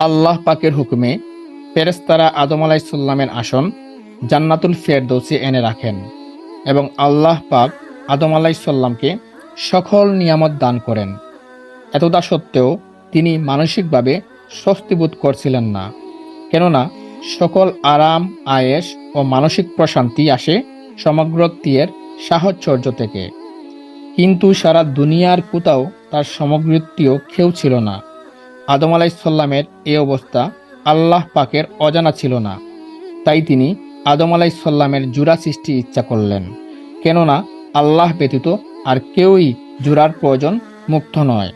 আল্লাহ পাকের হুকুমে ফেরেস্তারা আদম আলাইসাল্লামের আসন জান্নাতুল ফেরদৌসে এনে রাখেন এবং আল্লাহ পাক আদম আলাইসাল্লামকে সকল নিয়ামত দান করেন। এতদা সত্ত্বেও তিনি মানসিকভাবে স্বস্তিবোধ করছিলেন না, কেননা সকল আরাম আয়েস ও মানসিক প্রশান্তি আসে সমগ্র তীয়ের সাহচর্য থেকে। কিন্তু সারা দুনিয়ার কোথাও তার সমগ্রীয় কেউ ছিল না। আদম আলাইসাল্লামের এ অবস্থা আল্লাহ পাকের অজানা ছিল না। তাই তিনি আদম আলাইসাল্লামের জুড়া সৃষ্টি ইচ্ছা করলেন। কেননা আল্লাহ ব্যতীত আর কেউই জুড়ার প্রয়োজন মুক্ত নয়।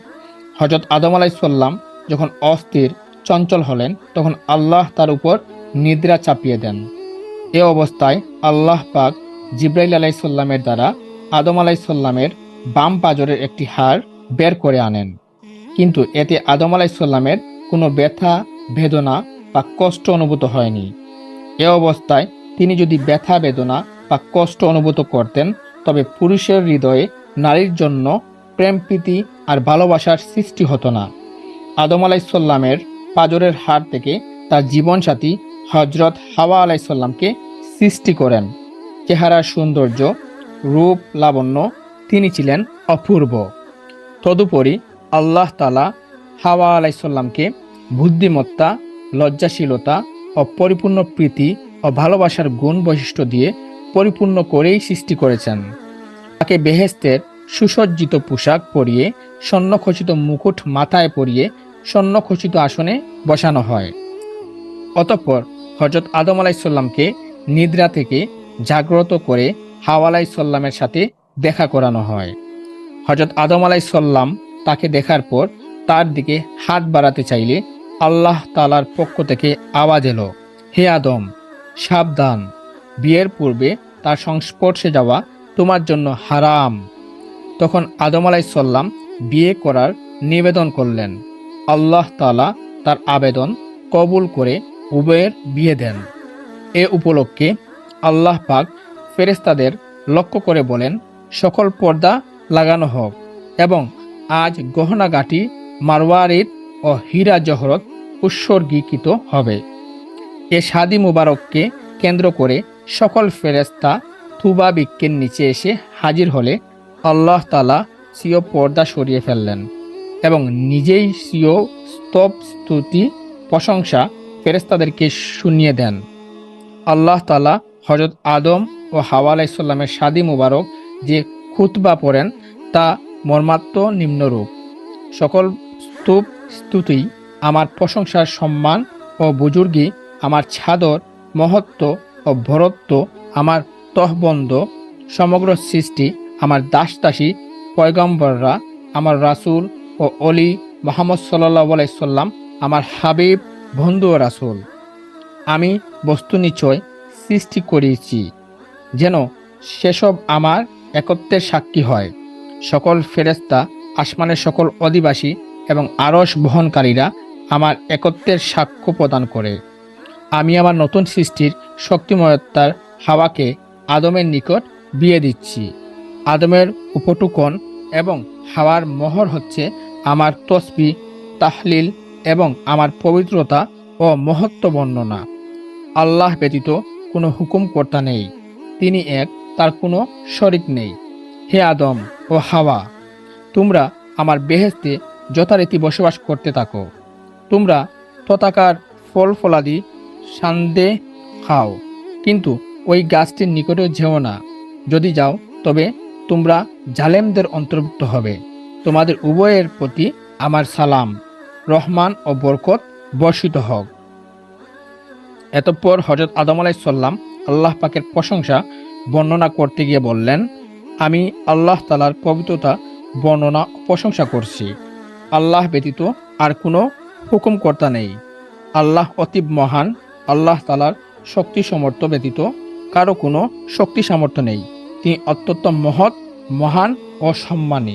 হজরত আদম আলাইসাল্লাম যখন অস্থির, চঞ্চল হলেন, তখন আল্লাহ তার উপর নিদ্রা চাপিয়ে দেন। এ অবস্থায় আল্লাহ পাক জিব্রাইল আলাইসাল্লামের দ্বারা আদম আলাইসাল্লামের বাম পাজরের একটি হাড় বের করে আনেন। কিন্তু এতে আদম আলাইসাল্লামের কোনো ব্যথা, বেদনা বা কষ্ট অনুভূত হয়নি। এ অবস্থায় তিনি যদি ব্যথা, বেদনা বা কষ্ট অনুভূত করতেন, তবে পুরুষের হৃদয়ে নারীর জন্য প্রেম প্রীতি আর ভালোবাসার সৃষ্টি হতো না। আদম আলাইসাল্লামের পাজরের হাড় থেকে তার জীবনসাথী হজরত হাওয়া আলাইসাল্লামকে সৃষ্টি করেন। চেহারার সৌন্দর্য, রূপ, লাবণ্য তিনি ছিলেন অপূর্ব। তদুপরি আল্লাহ তালা হাওয়া আলাইসাল্লামকে বুদ্ধিমত্তা, লজ্জাশীলতা ও পরিপূর্ণ প্রীতি ও ভালোবাসার গুণ বৈশিষ্ট্য দিয়ে পরিপূর্ণ করেই সৃষ্টি করেছেন। তাকে বেহেস্তের সুসজ্জিত পোশাক পরিয়ে স্বর্ণখচিত মুকুট মাথায় পরিয়ে স্বর্ণখচিত আসনে বসানো হয়। অতঃপর হজরত আদম আলাইসাল্লামকে নিদ্রা থেকে জাগ্রত করে হাওয়া আলাইসাল্লামের সাথে দেখা করানো হয়। হজরত আদম আলাইসাল্লাম তাকে দেখার পর তার দিকে হাত বাড়াতে চাইলে আল্লাহ তালার পক্ষ থেকে আওয়াজ এলো, হে আদম, সাবধান। বিয়ের পূর্বে তার সংস্পর্শে যাওয়া তোমার জন্য হারাম। তখন আদম আলাইসাল্লাম বিয়ে করার নিবেদন করলেন। আল্লাহ তালা তার আবেদন কবুল করে উভয়ের বিয়ে দেন। এ উপলক্ষে আল্লাহ পাক ফেরেস্তাদের লক্ষ্য করে বলেন, সকল পর্দা লাগানো হোক এবং আজ গহনাগাটি মারওয়ারিদ ও হীরা জহরত উৎসর্গীকৃত হবে। এ শাদি মুবারককে কেন্দ্র করে সকল ফেরেস্তা তুবা বৃক্ষের নিচে এসে হাজির হলে আল্লাহ তালা সিও পর্দা সরিয়ে ফেললেন এবং নিজেই সিও স্তব স্তুতি প্রশংসা ফেরেস্তাদেরকে শুনিয়ে দেন। আল্লাহ তালা হজরত আদম ও হাওয়া আলাইসাল্লামের শাদি মুবারক যে খুতবা পড়েন তা মর্মাত্ম নিম্নরূপ। সকল স্তূপ স্তুতি আমার প্রশংসার সম্মান ও বুজুর্গি, আমার ছাদর মহত্ব ও ভরত্ব, আমার তহবন্দ সমগ্র সৃষ্টি, আমার দাসদাসী পয়গম্বররা, আমার রাসূল ও অলি মোহাম্মদ সাল্লাহ সাল্লাম, আমার হাবিব, বন্ধু ও রাসূল। আমি বস্তু নিচয় সৃষ্টি করিয়েছি, যেন সেসব আমার একত্বের সাক্ষী হয়। সকল ফেরেস্তা আসমানের সকল অধিবাসী এবং আরস বহনকারীরা আমার একত্বের সাক্ষ্য প্রদান করে। আমি আমার নতুন সৃষ্টির শক্তিময়তার হাওয়াকে আদমের নিকট বিয়ে দিচ্ছি। আদমের উপটুকন এবং হাওয়ার মোহর হচ্ছে আমার তসবি, তাহলিল এবং আমার পবিত্রতা ও মহত্ব বর্ণনা। আল্লাহ ব্যতীত কোনো হুকুমকর্তা নেই। তিনি এক, তার কোনো শরিক নেই। হে আদম ও হাওয়া, তোমরা আমার বেহেস্তে যথারীতি বসবাস করতে থাকো। তোমরা তথাকার ফল ফলাদি সান্দে খাও, কিন্তু ওই গাছটির নিকটেও যেও না। যদি যাও, তবে তোমরা জালেমদের অন্তর্ভুক্ত হবে। তোমাদের উভয়ের প্রতি আমার সালাম, রহমান ও বরকত বর্ষিত হোক। এতপর হজরত আদম আলাইসাল্লাম আল্লাহ পাকের প্রশংসা বর্ণনা করতে গিয়ে বললেন আমি আল্লাহ তালার পবিত্রতা, বর্ণনা প্রশংসা করছি। আল্লাহ ব্যতীত আর কোনো হুকুমকর্তা নেই। আল্লাহ অতীব মহান, আল্লাহ তালার শক্তি সমর্থ ব্যতীত কারও কোনো শক্তি সামর্থ্য নেই। তিনি অত্যন্ত মহৎ, মহান ও সম্মানী।